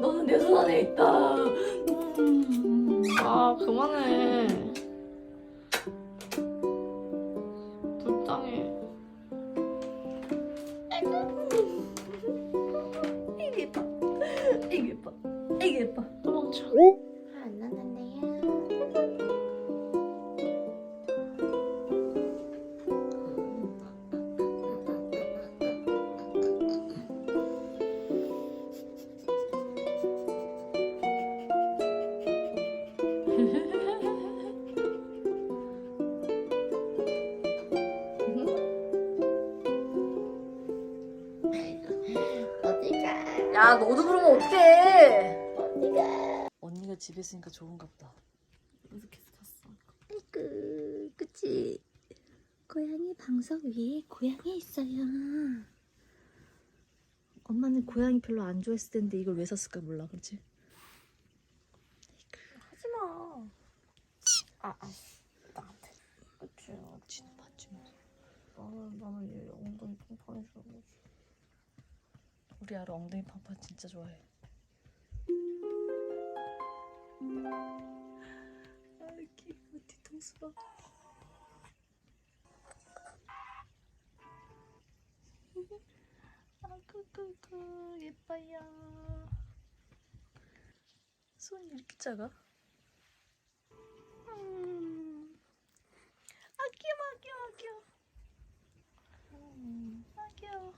너는 내 손 안에 있다. 아 그만해. 야 너도 그러면 어떡해 어디가? 언니가 집에 있으니까 좋은가 보다 이렇게 샀어. 아이고, 그치? 고양이 방석 위에 고양이 있어요. 엄마는 고양이 별로 안 좋아했을 텐데 이걸 왜 샀을까 몰라 그렇지? 하지 마. 아, 아, 나한테. 그치? 지는 맞지 뭐 나는 나는 얘 엉덩이 통통해지고. 우리 아로 엉덩이 팡팡 진짜 좋아해. 아 귀여워 뒤통수 봐 아구구구 예뻐요. 손이 이렇게 작아? 음. 아 귀여워 아 귀여워 아 귀여워. 음, 아 귀여워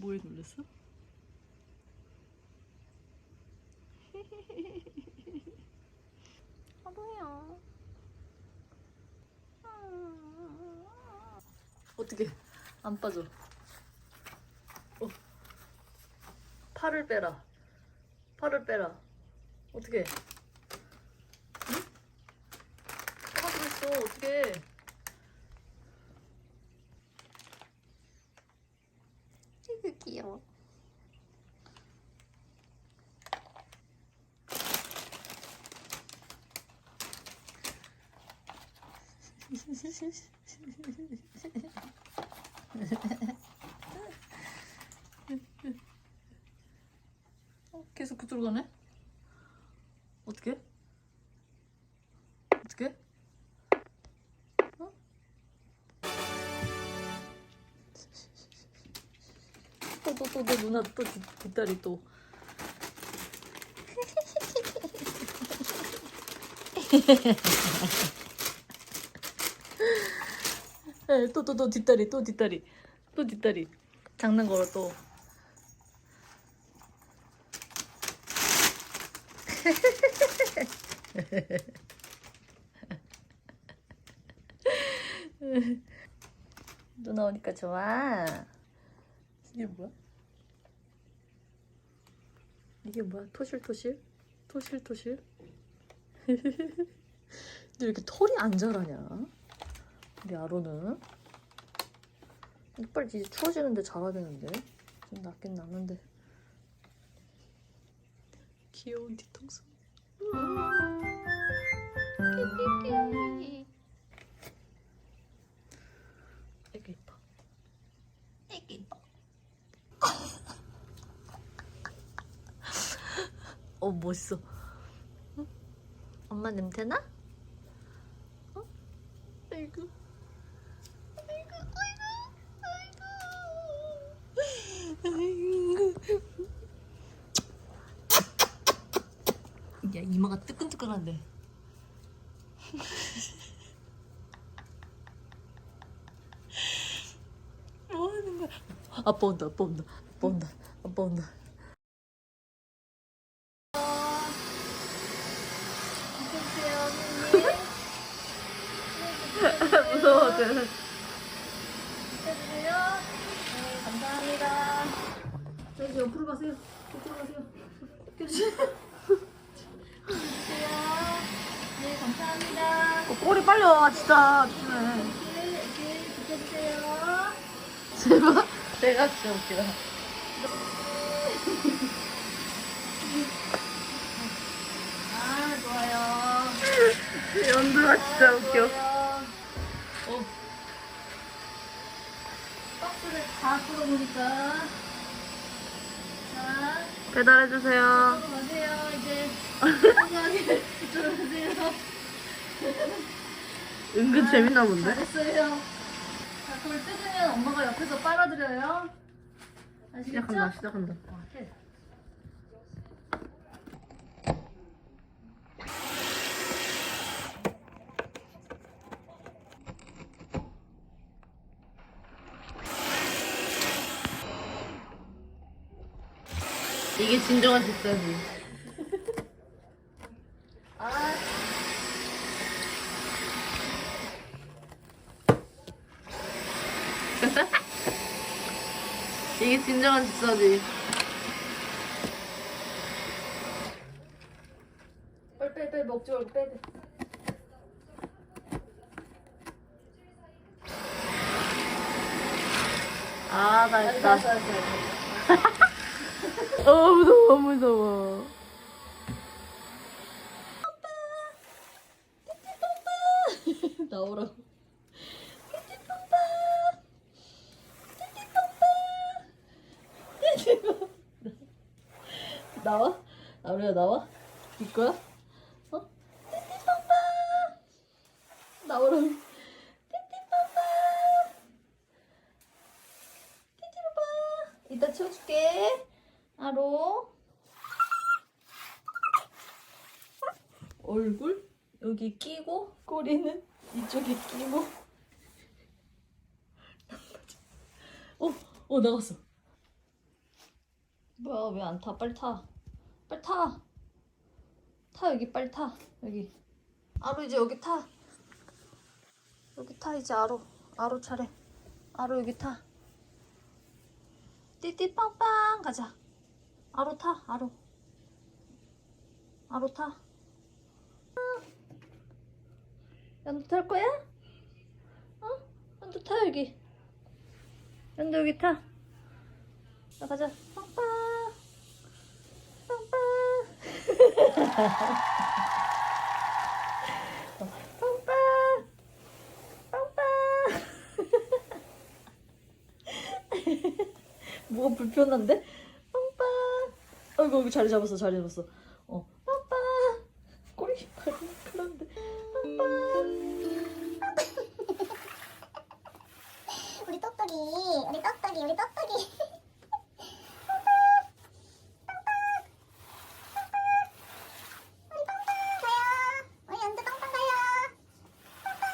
뭐에 놀랬어? 아 뭐야 어떻게 안 빠져? 어. 팔을 빼라. 팔을 빼라. 어떻게? 응? 가만히 있어. 어떻게 이거 귀여워. 어, 계속 그쪽으로 가네? 어떻게? 어떻게? 어? 또, 또, 또, 또, 누나 또 뒷, 뒷다리 또. 에, 또, 또, 또 뒷다리, 또 뒷다리, 또 뒷다리. 장난 걸어 또. 누나 오니까 좋아. 이게 뭐야? 이게 뭐야? 토실토실? 토실토실? 근데 왜 이렇게 털이 안 자라냐? 우리 아로는? 이빨 이제 추워지는데 자라야 되는데 좀 낫긴 낫는데 귀여운 뒤통수 애기 이뻐 애기 이뻐. 어 멋있어 응? 엄마 냄새나? 어? 아이고 아이고 아이고 아이고 야 이마가 뜨끈뜨끈한데 뭐 하는 거야 아빠 온다 아빠 온다 아빠 온다 아빠 온다 무서워 쟤 해주세요. 네, 감사합니다. 저기 옆으로 가세요 옆으로 가세요 해주세요. 네, 감사합니다. 어, 꼬리 와 진짜 조심해 이렇게, 이렇게 지켜주세요. 제발 내가 진짜 웃기다 아 좋아요. 연두가 진짜 웃겨. 어. 박스를 다 풀어보니까. 자, 배달해주세요. 가세요. 이제 건강하게 가세요. 은근 재밌나 본데? 잘했어요. 자, 그걸 뜯으면 엄마가 옆에서 빨아들여요. 아시겠죠? 시작한다, 시작한다. 어, 해. 이게 진정한 집사지. 아, 진정한 집사지. 빨리 빨리 빨리 먹지 말고 빼. 빼. 아, 알았어. 어, 무서워, 무서워. 나오라고. 나와? 나루야 나와? 네 거야? 어? 띠띠빵빵 나오라고 띠띠빵빵 띠띠빵빵 이따 치워줄게 아로 얼굴 여기 끼고 꼬리는 이쪽에 끼고 어, 어 나갔어 뭐야 왜 안 타? 빨리 타 빨리 타. 타 여기 빨리 타 여기. 아로 이제 여기 타. 여기 타 이제 아로 아로 차례. 아로 여기 타. 띠띠 빵빵 가자. 아로 타 아로. 아로 타. 연두 탈 거야? 어? 연두 타 여기. 연두 여기 타. 자 가자. 빵빵. 빵빵. 뭐가 불편한데? 빵빵. 아이고 여기 자리 잡았어 자리 잡았어. 어 빵빵. 꼬리 그런데 빵빵. 우리 똑똑이, 우리 똑똑이, 우리 똑똑이. 우리 빵빵 가요. 우리 연두 빵빵 가요. 빵빵.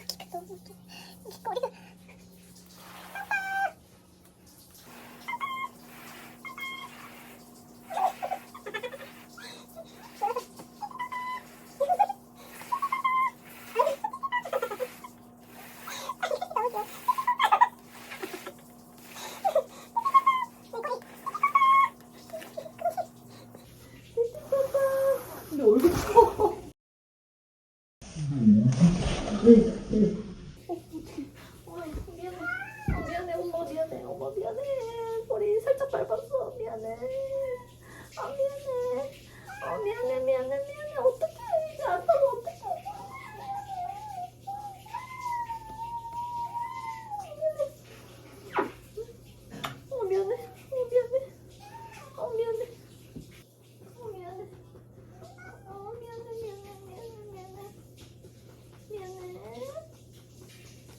여기가 너무 웃겨. 이 꼬리가. 근데 얼굴 커. 어, 미안해. 어, 미안해. 엄마 미안해. 엄마 미안해. 머리 살짝 밟았어. 미안해. 아 미안해. 어 미안해 미안해 미안해. 어떡해. 이제 아빠가 어떡해. 어 미안해. 어 미안해. 어 미안해. 어 미안해. 어 미안해 미안해 미안해 미안해. 미안해.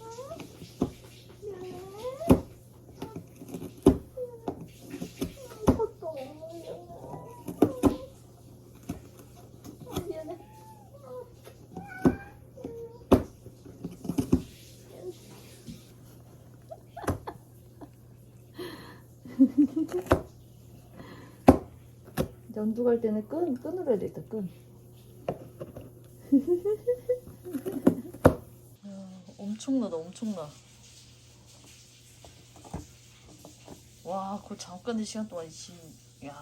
어? 미안해. 이것도 미안해. 어, 미안해. 어. 연두 갈 때는 끈, 끈으로 해야 되겠다, 끈. 야, 엄청나다, 엄청나. 와, 그 잠깐 의 시간 동안 지, 야.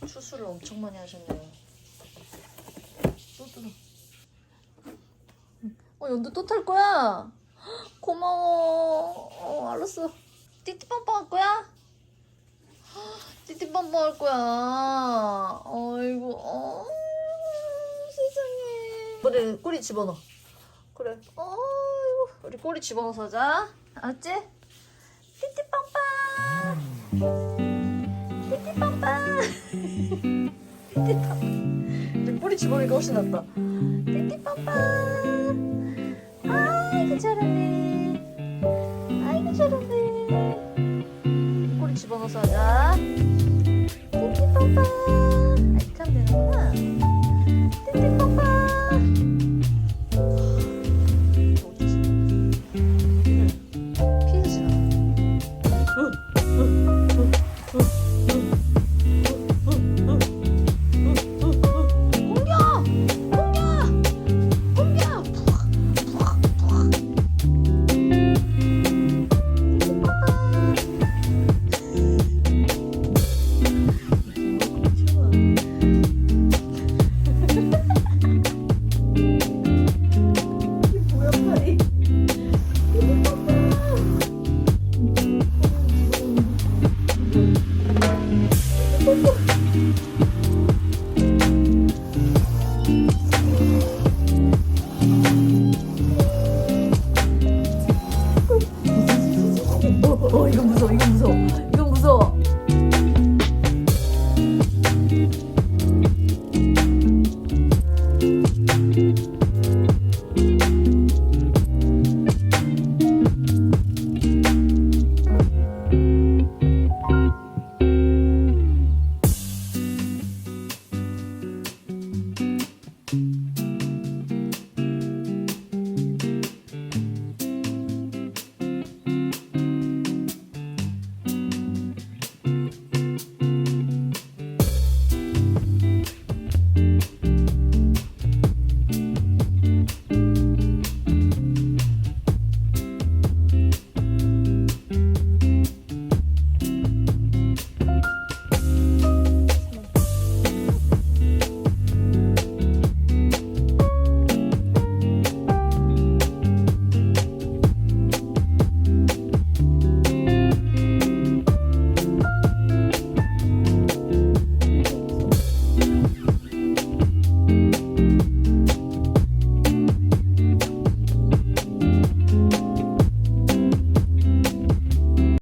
추수를 엄청 많이 하셨네요. 또 들어. 어, 연두 또 탈 거야? 고마워. 어 알았어. 띠띠빵빵 할 거야? 띠띠빵빵 할 거야. 어이구 어 세상에. 우리 꼬리 집어넣어. 그래. 어이구 우리 꼬리 집어넣어서 하자. 알았지? 띠띠빵빵. 띠띠빵빵. 띠띠빵. 우리 꼬리 집어넣으니까 훨씬 낫다. 띠띠빵빵. 아이고 잘하네. 아이고 잘하네. 꼬리 집어넣어서 하자. 띠띠빵빵. 아이 참 되는구나.